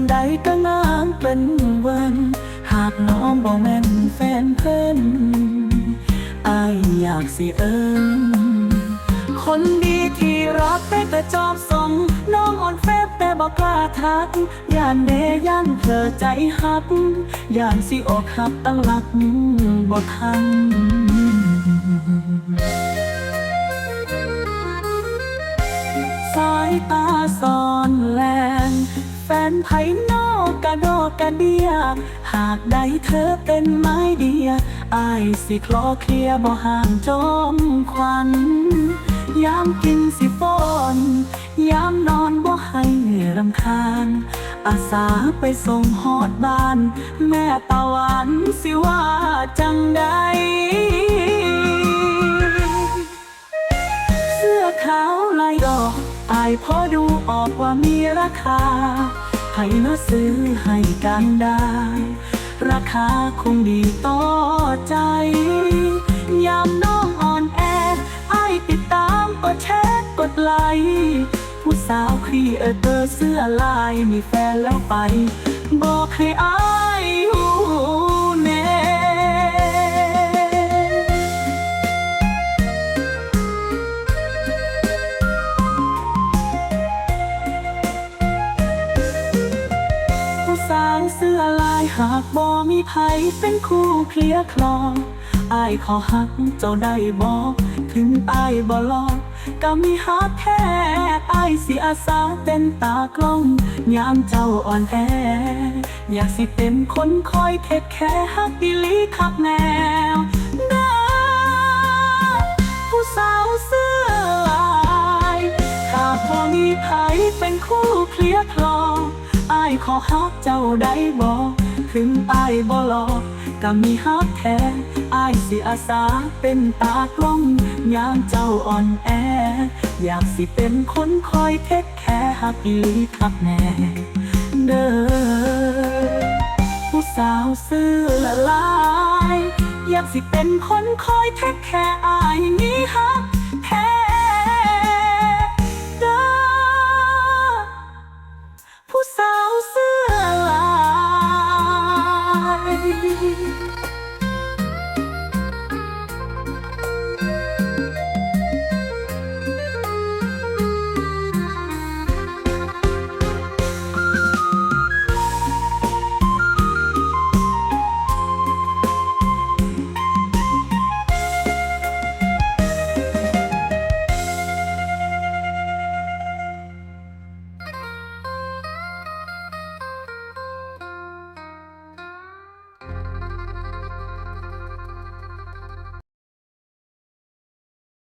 นใดก็งามเป็นวินหากน้องบ่แม่นแฟนเพิ่นอายอยากสิเอิ้นคนดีที่รักได้แต่จอบส่งน้องอ่อนเฟบแต่บอกกล้าทักย่านเดย่านเธอใจหักย่านสิอกหักตั้งหลักบ่ทันสายตาซ่อนแล แฟนไผนอกกระดดกระเดีย หากได้เธอเป็นไม้เดียอายสิคลอเคลียบ่ห่างจอมควันยามกินสิฟอนยามนอนบ่ให้เหนื่อยรำคาญ อาสาไปส่งหอดบ้าน แม่ตะวันสิว่าจังใดเสื้อขาวลายดอก อายพอดูออกว่ามีราคา ให้มาซื้อให้กันได้ ราคาคงดีต่อใจ ยามน้องอ่อนแออายติดตามกดแชร์กดไลค์ผู้สาวครีเอเตอร์เสื้อลายมีแฟนแล้วไป บอกให้อาย เสื้อลายหากบ่มีไผเป็นคู่เคลียคลองอายขอหักเจ้าได้บอกถึงอายบ่ลอกก็มีหักแท้อายสิอาสาเป็นตากล้องยามเจ้าอ่อนแอ อยากสิเป็นคนคอยเทคแค่หักอีลีคักแนวเด้อผู้สาวเสื้อลายหากพอมีไผเป็นคู่เคลียคลอง อายขอฮักเจ้าได้บอกถึงอายบ่หลอกก็มีฮักแท้อายสิอาสาเป็นตากล้องยามเจ้าอ่อนแอ อยากสิเป็นคนคอยเทคแค่ฮักอีหลีคักแน่เด้อผู้สาวเสื้อละลาย อยากสิเป็นคนคอยเทคแค่อายนี้ฮัก